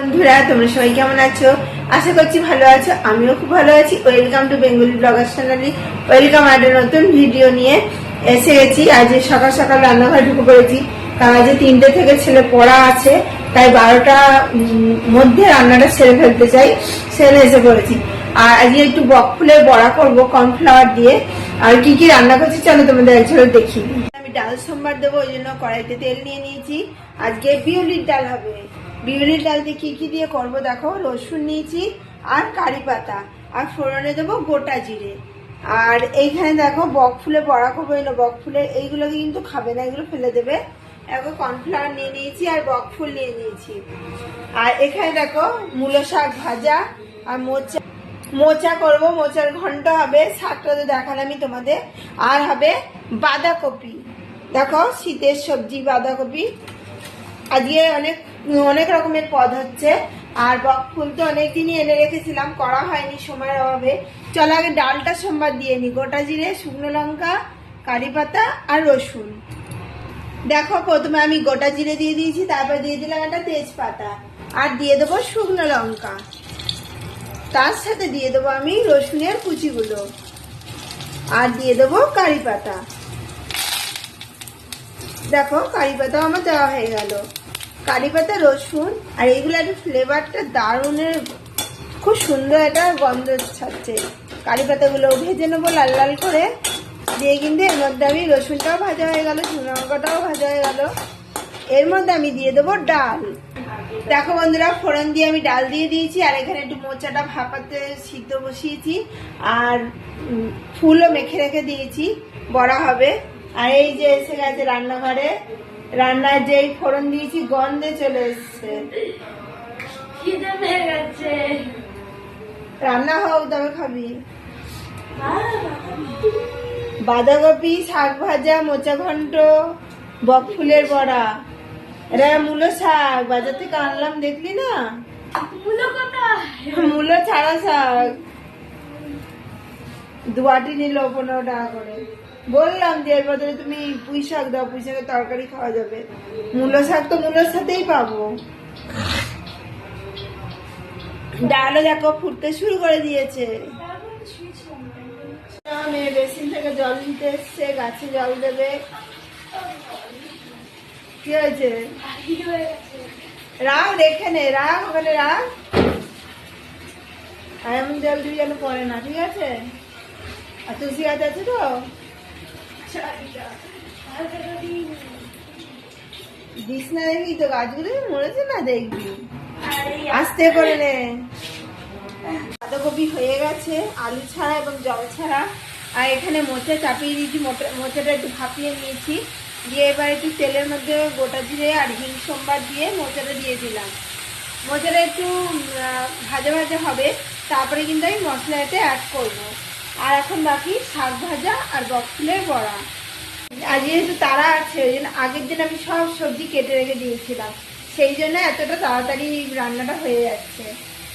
বন্ধুরা, তোমরা সবাই কেমন আছো? আশা করছি ভালো আছো, আমিও খুব ভালো আছি। ওয়েলকাম টু বেঙ্গলি ব্লগার চ্যানেলে ওয়েলকাম একটা নতুন ভিডিও নিয়ে এসে গেছি। আজ সকাল সকাল রান্নাঘর ঢুকে পড়েছি। কারণ আজ তিনটে থেকে ছেলে পড়া আছে, তাই বারোটা মধ্যে রান্নাটা সেরে ফেলতে চাই। সেরে এসে পড়েছি। আর আজকে একটু বক ফুলের বড়া করব কর্নফ্লাওয়ার দিয়ে। আর কি কি রান্না করছি, চলো তোমাদের একসাথে দেখি। আমি ডাল সোমবার দেবো, ওই জন্য কড়াইতে তেল নিয়ে নিয়েছি। আজকে বিউলির ডাল হবে। বিউলির ডাল দিয়ে কী কি দিয়ে করব দেখো? রসুন নিয়েছি আর কারি পাতা। আর ফোড়নে দেবো গোটা জিরে। আর এইখানে দেখো বক ফুলে বড়া এই না বক ফুলের এইগুলোকে কিন্তু খাবে না, এগুলো ফেলে দেবে। এখন কর্নফ্লাওয়ার নিয়ে নিয়েছি আর বক ফুল নিয়ে নিয়েছি। আর এখানে দেখো মূলো শাক ভাজা আর মোচা। মোচা করব, মোচার ঘন্ট হবে, শাকটা তো দেখালামই তোমাদের। আর হবে বাঁধাকপি। দেখো শীতের সবজি বাঁধাকপি। আজকে অনেক অনেক রকমের পদ হচ্ছে। আর বক ফুল তো অনেকদিনই এনে রেখেছিলাম, করা হয়নি সময়ের অভাবে। চলো আগে ডালটা সোমবার দিয়ে নি, গোটা জিরে, শুকনো লঙ্কা, কারি পাতা আর রসুন। দেখো প্রথমে আমি গোটা জিরে দিয়ে দিয়েছি, তারপর দিয়ে দিলাম একটা তেজপাতা। আর দিয়ে দেবো শুকনো লঙ্কা। তার সাথে দিয়ে দেবো আমি রসুনের কুচিগুলো। আর দিয়ে দেবো কারি পাতা। দেখো কারি পাতা আমার দেওয়া হয়ে গেল। কারি পাতা, রসুন, আর এইগুলো একটা ফ্লেভারটা দারুণের খুব সুন্দর একটা গন্ধ ছাড়ছে। কারি পাতাগুলো ভেজে নেব লাল লাল করে। দিয়ে কিন্তু এর মধ্যে আমি রসুনটাও ভাজা হয়ে গেল লঙ্কাটাও ভাজা হয়ে গেল। এর মধ্যে আমি দিয়ে দেবো ডাল। দেখো বন্ধুরা, ফোড়ন দিয়ে আমি ডাল দিয়ে দিয়েছি, আর এখানে একটু মোচাটা ভাপাতে সিদ্ধ বসিয়েছি, আর ফুলও মেখে রেখে দিয়েছি, বড়া হবে। আর এই যে এসে গেছে রান্নাঘরে রান্নার যেই ফোড়ন দিয়েছি গন্ধে চলে এসছে। খিদে পেয়ে গেছে। রান্না হোক তবে খাবি। বাঁধাকপি শাক ভাজা মোচা ঘন্ট বক ফুলের বড়া। এটা মূলো শাক। বাজার থেকে আনলাম দেখলি না? মূলো মূলো ছাড়া শাক। দুয়াটি নিল পনেরো টাকা করে। বললাম যে এর বদলে তুমি পুঁই শাক দাও, পুঁই শাকের তরকারি খাওয়া যাবে। মূলো শাক তো মূলোর সাথেই পাবো। ডালও দেখো ফুটতে শুরু করে দিয়েছে। মেয়ে বেসিন থেকে জল নিতে এসছে, গাছে জল দেবে। কি হয়েছে? রাখ রেখে নে রাখ ওখানে রাখ আর জল দিয়ে যেন পড়ে না, ঠিক আছে? আর তুলসী গাছ আছে তো? দিস না দেখি তো গাছগুলো মরেছে না দেখবি? আস্তে করে নে। বাঁধাকপি হয়ে গেছে আলু ছাড়া এবং জল ছাড়া। আর এখানে মোচা চাপিয়ে দিয়েছি মোচাটা একটু ভাপিয়ে নিয়েছি। দিয়ে এবার একটু তেলের মধ্যে গোটা জিরে আর হিং সোমবার দিয়ে মোচাটা দিয়ে দিলাম। মোচাটা একটু ভাজা ভাজা হবে। তারপরে কিন্তু আমি মশলাতে অ্যাড করব। আর এখন বাকি শাক ভাজা আর বকফুলের বড়া। আজ যেহেতু তারা আছে, ওই জন্য আগের দিন আমি সব সবজি কেটে রেখে দিয়েছিলাম। সেই জন্য এতটা তাড়াতাড়ি রান্নাটা হয়ে যাচ্ছে।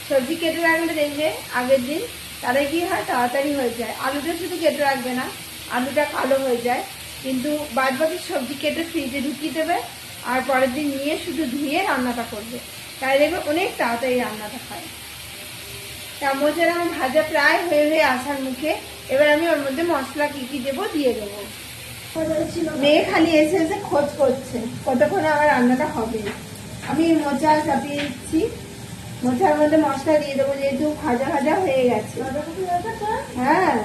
সবজি কেটে রাখলে দেখবে আগের দিন তাহলে কি হয়, তাড়াতাড়ি হয়ে যায়। আলুটা শুধু কেটে রাখবে না, আলুটা কালো হয়ে যায়। কিন্তু বাদ বাকি সবজি কেটে ফ্রিজে ঢুকিয়ে দেবে আর পরের দিন নিয়ে শুধু ধুয়ে রান্নাটা করবে। তাই দেখবে অনেক তাড়াতাড়ি রান্নাটা হয়। চামচের আমার ভাজা প্রায় হয়ে হয়ে আসার মুখে, এবার আমি ওর মধ্যে মশলা কি কি দেবো দিয়ে দেবো। মেয়ে খালি এসে এসে খোঁজ করছে, কতক্ষণ আমার রান্নাটা হবে। আমি মোচা চাপিয়ে দিচ্ছি। মোচার মধ্যে মশলা দিয়ে দেবো, যেহেতু ভাজা ভাজা হয়ে গেছে। হ্যাঁ।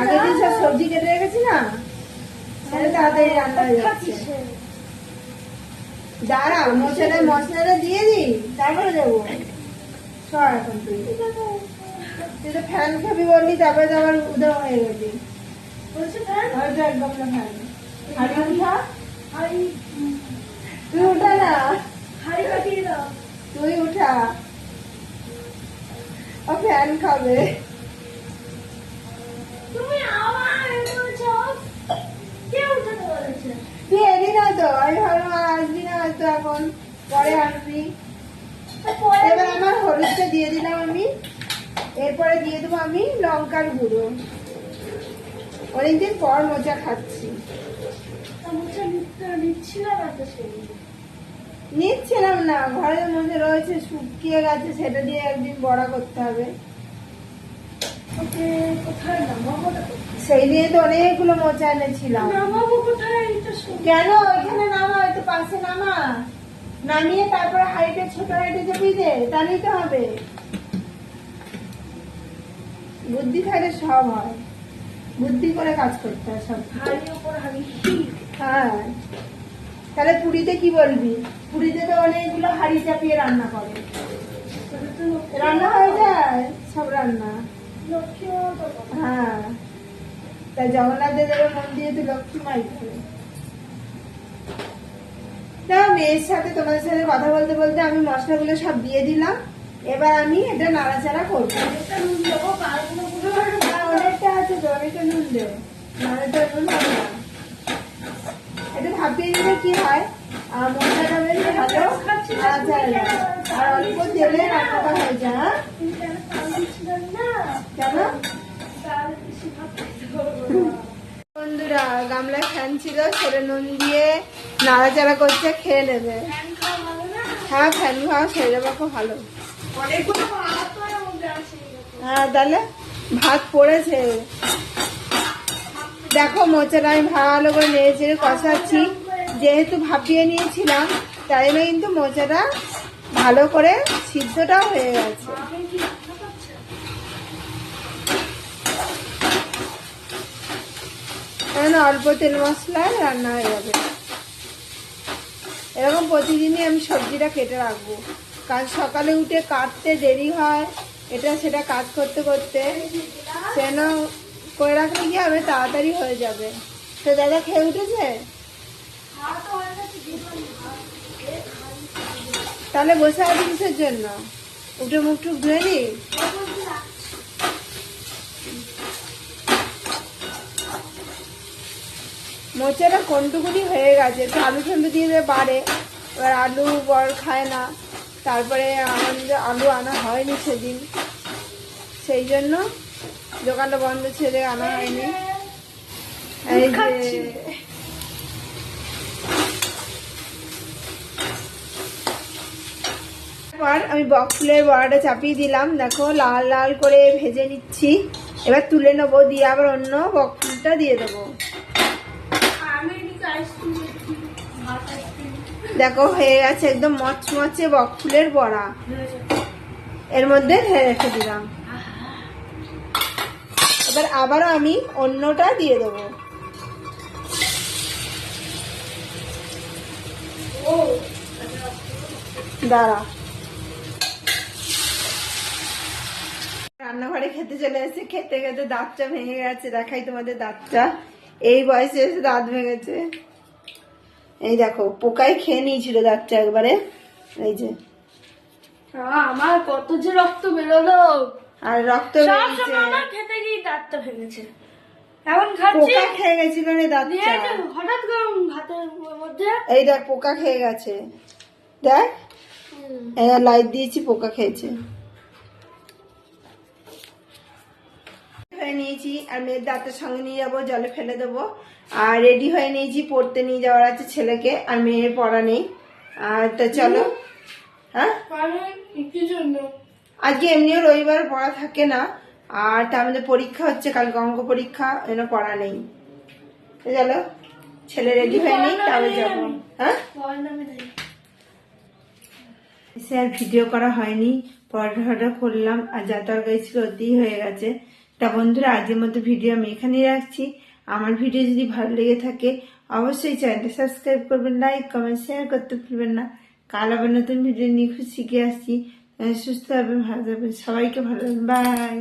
আগে দিন সব সবজি কেটে রেখেছি না? তাড়াতাড়ি রান্না হয়ে যাচ্ছে। দাঁড়া মোচাটা মশলাটা দিয়ে দিই, তারপরে দেবো। সর এখন তুই। তুই তো ফ্যান খাবি বললি তারপরে তো আবার উদয় হয়ে হয়তো ফ্যান হাড়ি উঠা তুই উঠা না। তুই উঠা। ও ফ্যান খাবে। তুমি আমার বলছো? কে উঠাতে বলেছে? তুই এলি না তো? আমি ভাবলাম আসবি না হয়তো এখন। পরে আসবি। এবার আমার হলুদটা দিয়ে দিলাম আমি। এরপরে দিয়ে দেবো আমি লঙ্কার গুঁড়ো। অনেকদিন পর মোচা খাচ্ছি। তো নিচ্ছিলাম না ঘরের মধ্যে রয়েছে শুকিয়ে গেছে সেটা দিয়ে একদিন বড়া করতে হবে। সেই দিয়ে তো অনেকগুলো মোচা এনেছিলাম। কেন? ওইখানে নামা একটু পাশে নামা। নামিয়ে তারপরে হাইটে ছোট হাইটে চাপিয়ে দে তা নিতে হবে। বুদ্ধি থাকলে সব হয়। বুদ্ধি করে কাজ করতে হয় সব। হাড়ি হ্যাঁ। তাহলে পুরীতে কি বলবি? পুরীতে তো অনেকগুলো হাড়ি চাপিয়ে রান্না করে। রান্না হয়ে যায়? সব রান্না। হ্যাঁ। তা জগন্নাথ দেবের মন্দিরে তো লক্ষ্মী মাই না মেয়ের সাথে তোমাদের সাথে কথা বলতে বলতে আমি মশলাগুলো সব দিয়ে দিলাম। এবার আমি এটা নাড়াচাড়া করব। অনেকটা আছে তো অনেকটা নুন দেবে। নাহলে নুন এটা ভাপিয়ে দিলে কি হয়? আর মশলাটা বেশ ভালো। নাড়াচাড়া আর অল্প তেলে রান্নাটা হয়ে যায় হ্যাঁ? কেন বন্ধুরা, গামলায় ফ্যান ছিল সেটা নুন দিয়ে নাড়াচাড়া করছে, খেয়ে নেবে। হ্যাঁ ফ্যান খাওয়া শরীরের পক্ষে ভালো। হ্যাঁ তাহলে ভাত পড়েছে। দেখো, মোচাটা আমি ভালো করে নেড়ে চেড়ে কষাচ্ছি। যেহেতু ভাপিয়ে নিয়েছিলাম, তাই জন্য কিন্তু মোচাটা ভালো করে সিদ্ধটাও হয়ে গেছে আমি কি রান্না করছে এখন অল্প তেল মশলায় রান্না হয়ে যাবে। এরকম প্রতিদিনই আমি সবজিটা কেটে রাখব। কাল সকালে উঠে কাটতে দেরি হয়, এটা সেটা কাজ করতে করতে। সেন করে রাখলে কি হবে? তাড়াতাড়ি হয়ে যাবে। তো দাদা খেয়ে উঠেছে? তাহলে বসে আছে কিসের জন্য? উঠে মুখ টুক ধুয়ে নি এখন কি রাখছি মোচাটা কোনটুকুনি হয়ে গেছে তো আলু ঠান্ডু দিয়ে দিয়ে বাড়ে এবার আলু বর খায় না। তারপরে আমাদের আলু আনা হয়নি সেদিন। সেই জন্য দোকানটা বন্ধ ছেড়ে আনা হয়নি। এই যে-। আমি বক ফুলের বড়াটা চাপিয়ে দিলাম। দেখো লাল লাল করে ভেজে নিচ্ছি। এবার তুলে নেব দিয়ে আবার অন্য বক ফুলটা দিয়ে দেবো আমি এদিকে আইসক্রিম দিচ্ছি ভাত আইসক্রিম দেখো, হয়ে গেছে একদম মচমচে বক ফুলের বড়া। এর মধ্যে রেখে দিলাম। এবার আবারও আমি অন্যটা দিয়ে দেবো। দাঁড়া। রান্নাঘরে খেতে চলে এসে খেতে খেতে দাঁতটা ভেঙে গেছে, দেখাই তোমাদের দাঁতটা। এই বয়সে এসে দাঁত ভেঙেছে। এই দেখো পোকায় খেয়ে নিয়েছিল দাঁতটা একবারে। এই যে। আমার কত যে রক্ত বেরোলো। আর রক্ত বেরিয়েছে। খেতে গিয়ে দাঁতটা ভেঙেছে। এখন খাচ্ছি। পোকা খেয়ে গেছিল রে দাঁতটা। হঠাৎ গরম ভাতের মধ্যে। এই দেখ পোকা খেয়ে গেছে। দেখ। লাইট দিয়েছি পোকা খেয়েছে। নিয়েছি, আর মেয়ের দাঁতের সঙ্গে নিয়ে যাব, জলে ফেলে দেবো। আর রেডি হয়ে নিয়েছি, পড়তে নিয়ে যাওয়ার আছে ছেলেকে, আর মেয়ের পড়া নেই। আর তা চলো। হ্যাঁ? আজকে এমনিও রবিবার পড়া থাকে না, আর তার মধ্যে পরীক্ষা হচ্ছে, কালকে অঙ্ক পরীক্ষা এনে পড়া নেই। চলো, ছেলে রেডি হয়ে নেই তবে যাব। হ্যাঁ? আর ভিডিও করা হয়নি পরোটা করলাম, আর যা তরকারি ছিল ওতেই হয়ে গেছে। তা বন্ধুরা, আজের মতো ভিডিও আমি এখানেই রাখছি। আমার ভিডিও যদি ভালো লেগে থাকে, অবশ্যই চ্যানেলটা সাবস্ক্রাইব করবেন লাইক কমেন্ট শেয়ার করতে ভুলবেন না। কাল আবার নতুন ভিডিও নিয়ে খুব শিখে আসছি। সুস্থ হবেন ভালো থাকবেন। সবাইকে ভালো বাই